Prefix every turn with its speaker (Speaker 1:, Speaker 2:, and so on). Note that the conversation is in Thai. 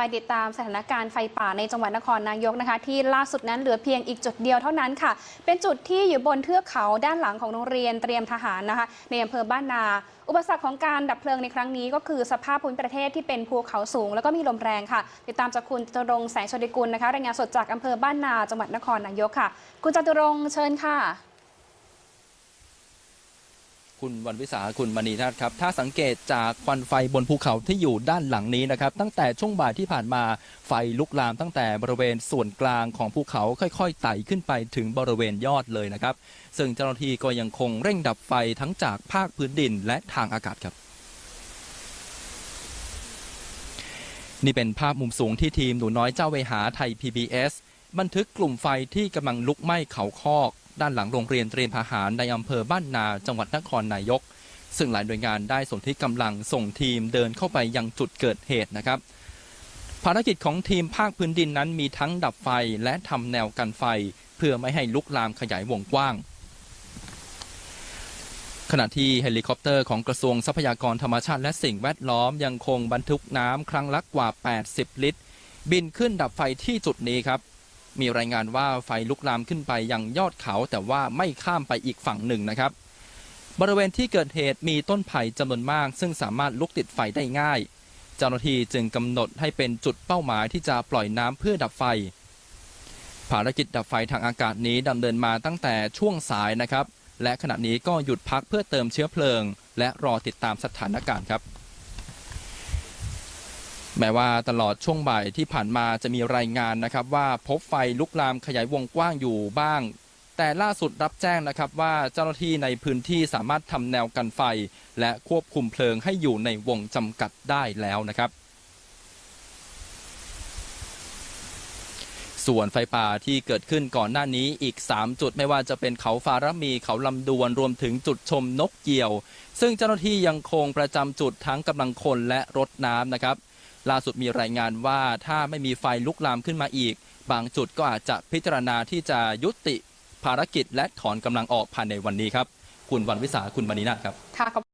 Speaker 1: ไปติดตามสถานการณ์ไฟป่าในจังหวัดนครนายกนะคะ ที่ล่าสุดนั้นเหลือเพียงอีกจุดเดียวเท่านั้นค่ะ เป็นจุดที่อยู่บนเทือกเขาด้านหลังของโรงเรียนเตรียมทหารนะคะ ในอำเภอบ้านนา อุปสรรคของการดับเพลิงในครั้งนี้ ก็คือสภาพภูมิประเทศที่เป็นภูเขาสูง แล้วก็มีลมแรงค่ะ ติดตามจากคุณจตุรงแสงชดิกุลนะคะรายงานสดจากอำเภอบ้านนาจังหวัดนครนายกค่ะ คุณจตุรงเชิญค่ะ
Speaker 2: คุณวันวิสาคุณมณีนาฏครับ ถ้าสังเกตจากควันไฟบนภูเขาที่อยู่ด้านหลังนี้นะครับ ตั้งแต่ช่วงบ่ายที่ผ่านมาไฟลุกลามตั้งแต่บริเวณส่วนกลางของภูเขาค่อยๆไต่ขึ้นไปถึงบริเวณยอดเลยนะครับ ซึ่งเจ้าหน้าที่ก็ยังคงเร่งดับไฟทั้งจากภาคพื้นดินและทางอากาศครับนี่เป็นภาพมุมสูงที่ทีมหนูน้อยเจ้าเวหาไทย PBS บันทึกกลุ่มไฟที่กำลังลุกไหม้เขาคอก ด้านหลังโรงเรียนเตรียมทหารในอำเภอบ้านนาจังหวัดนครนายก ซึ่งหลายหน่วยงานได้สนที่กำลังส่งทีมเดินเข้าไปยังจุดเกิดเหตุนะครับ ภารกิจของทีมภาคพื้นดินนั้นมีทั้งดับไฟและทำแนวกันไฟ เพื่อไม่ให้ลุกลามขยายวงกว้างขณะที่เฮลิคอปเตอร์ของกระทรวงทรัพยากรธรรมชาติและสิ่งแวดล้อมยังคงบรรทุกน้ำครั้งละกว่า 80 ลิตร บินขึ้นดับไฟที่จุดนี้ครับ มีรายงานว่าไฟลุกลามขึ้นไปยังยอดเขาแต่ว่าไม่ข้ามไปอีกฝั่งหนึ่งนะครับ บริเวณที่เกิดเหตุมีต้นไผ่จำนวนมาก ซึ่งสามารถลุกติดไฟได้ง่าย เจ้าหน้าที่จึงกำหนดให้เป็นจุดเป้าหมายที่จะปล่อยน้ำเพื่อดับไฟ ภารกิจดับไฟทางอากาศนี้ดำเนินมาตั้งแต่ช่วงสายนะครับ และขณะนี้ก็หยุดพักเพื่อเติมเชื้อเพลิง และรอติดตามสถานการณ์ครับ แม้ว่าตลอดช่วงบ่ายที่ผ่านมาจะมีรายงานนะครับ ว่าพบไฟลุกลามขยายวงกว้างอยู่บ้าง แต่ล่าสุดรับแจ้งนะครับว่าเจ้าหน้าที่ในพื้นที่สามารถทำแนวกันไฟ และควบคุมเพลิงให้อยู่ในวงจำกัดได้แล้วนะครับ ส่วนไฟป่าที่เกิดขึ้นก่อนหน้านี้อีก 3 จุดไม่ว่าจะเป็นเขาฟารมีเขาลำดวนรวมถึงจุดชมนกเหยี่ยว ซึ่งเจ้าหน้าที่ยังคงประจำจุดทั้งกำลังคนและรถน้ำนะครับ ล่าสุดมีรายงานว่าถ้าไม่มีไฟลุกลามขึ้นมาอีก บางจุดก็อาจจะพิจารณาที่จะยุติภารกิจและถอนกำลังออกภายในวันนี้ครับ คุณวันวิสาคุณมณีนาถครับ
Speaker 1: ค่ะ